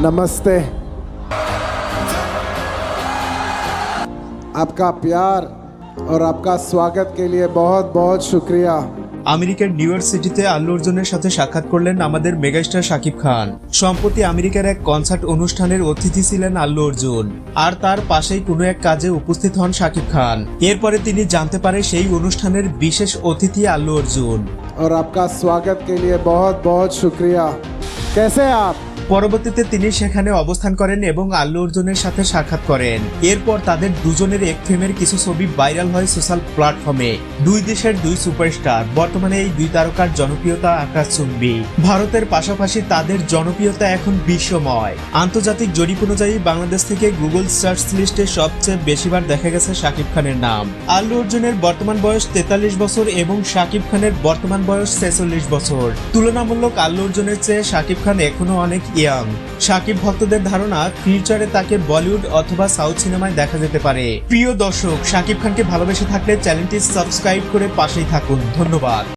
नमस्ते आपका प्यार और आपका स्वागत के लिए बहुत बहुत शुक्रिया আমেরিকার নিউ ইয়র্ক সিটিতে আল্লু অর্জুনের সাথে সাক্ষাৎ করলেন আমাদের মেগাস্টার শাকিব খান সম্প্রতি আমেরিকার এক কনসার্ট অনুষ্ঠানের অতিথি ছিলেন আল্লু অর্জুন আর তার পাশেই কোনো এক কাজে উপস্থিত হন শাকিব খান এরপরে তিনি জানতে পারে সেই অনুষ্ঠানের বিশেষ অতিথি আল্লু অর্জুন और आपका स्वागत के लिए बहुत बहुत शुक्रिया कैसे हैं आप পরবর্তীতে তিনি সেখানে অবস্থান করেন এবং আল্লু অর্জুনের সাথে সাক্ষাৎ করেন। এরপর তাদের দুজনের এক ফিল্মের কিছু ছবি ভাইরাল হয় সোশ্যাল প্ল্যাটফর্মে। দুই দেশের দুই সুপারস্টার, বর্তমানে এই দুই তারকার জনপ্রিয়তা আকাশচুম্বী ভারতের পাশাপাশি তাদের জনপ্রিয়তা এখন বিশ্বময়। আন্তর্জাতিক জরিপ অনুযায়ী বাংলাদেশ থেকে গুগল সার্চ লিস্টে সবচেয়ে বেশিবার দেখা গেছে শাকিব খানের নাম। আল্লু অর্জুনের বর্তমান বয়স তেতাল্লিশ বছর এবং শাকিব খানের বর্তমান বয়স ছেচল্লিশ বছর। তুলনামূলক আল্লু অর্জুনের চেয়ে শাকিব খান এখনও অনেক ইয়াং। শাকিব ভক্তদের ধারণা ফিউচারে তাকে বলিউড অথবা সাউথ সিনেমায় দেখা যেতে পারে। প্রিয় দর্শক, শাকিব খানকে ভালোবেসে থাকলে চ্যানেলটি সাবস্ক্রাইব করে পাশেই থাকুন। ধন্যবাদ।